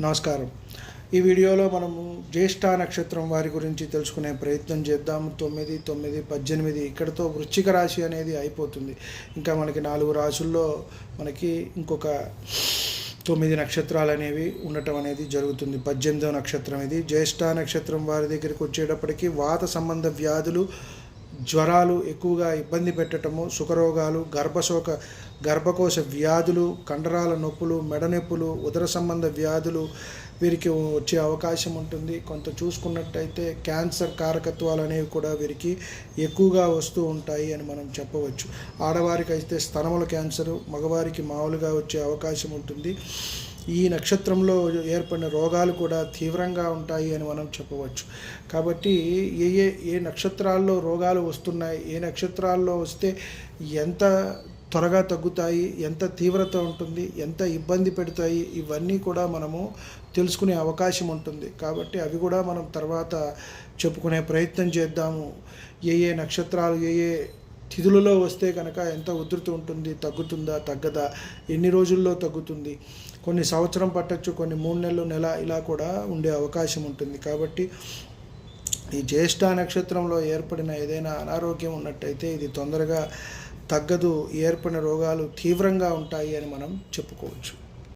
నమస్కారం. ఈ వీడియోలో మనము జ్యేష్ఠ నక్షత్రం వారి గురించి తెలుసుకునే ప్రయత్నం చేద్దాం. తొమ్మిది తొమ్మిది పద్దెనిమిది ఇక్కడతో వృశ్చిక రాశి అనేది అయిపోతుంది. ఇంకా మనకి నాలుగు రాశుల్లో మనకి ఇంకొక తొమ్మిది నక్షత్రాలు అనేవి ఉండటం అనేది జరుగుతుంది. పద్దెనిమిదవ నక్షత్రం ఇది. జ్యేష్ఠ నక్షత్రం వారి దగ్గరికి వచ్చేటప్పటికి వాత సంబంధ వ్యాధులు జ్వరాలు ఎక్కువగా ఇబ్బంది పెట్టటము సుఖరోగాలు గర్భశోక గర్భకోశ వ్యాధులు కండరాల నొప్పులు మెడ నొప్పులు ఉదర సంబంధ వ్యాధులు వీరికి వచ్చే అవకాశం ఉంటుంది. కొంత చూసుకున్నట్టయితే క్యాన్సర్ కారకత్వాలు అనేవి కూడా వీరికి ఎక్కువగా వస్తూ ఉంటాయి అని మనం చెప్పవచ్చు. ఆడవారికి అయితే స్తనముల క్యాన్సరు మగవారికి మామూలుగా వచ్చే అవకాశం ఉంటుంది. ఈ నక్షత్రంలో ఏర్పడిన రోగాలు కూడా తీవ్రంగా ఉంటాయి అని మనం చెప్పవచ్చు. కాబట్టి ఏ ఏ ఏ నక్షత్రాల్లో రోగాలు వస్తున్నాయి ఏ నక్షత్రాల్లో వస్తే ఎంత త్వరగా తగ్గుతాయి ఎంత తీవ్రత ఉంటుంది ఎంత ఇబ్బంది పెడతాయి ఇవన్నీ కూడా మనము తెలుసుకునే అవకాశం ఉంటుంది. కాబట్టి అవి కూడా మనం తర్వాత చెప్పుకునే ప్రయత్నం చేద్దాము. ఏ ఏ నక్షత్రాలు ఏ ఏ తిథులలో వస్తే కనుక ఎంత ఉధృతి ఉంటుంది తగ్గుతుందా తగ్గదా ఎన్ని రోజుల్లో తగ్గుతుంది కొన్ని సంవత్సరం పట్టచ్చు కొన్ని మూడు నెలలు నెల ఇలా కూడా ఉండే అవకాశం ఉంటుంది. కాబట్టి ఈ జ్యేష్ఠ నక్షత్రంలో ఏర్పడిన ఏదైనా అనారోగ్యం ఉన్నట్టయితే ఇది తొందరగా తగ్గదు ఏర్పడిన రోగాలు తీవ్రంగా ఉంటాయి అని మనం చెప్పుకోవచ్చు.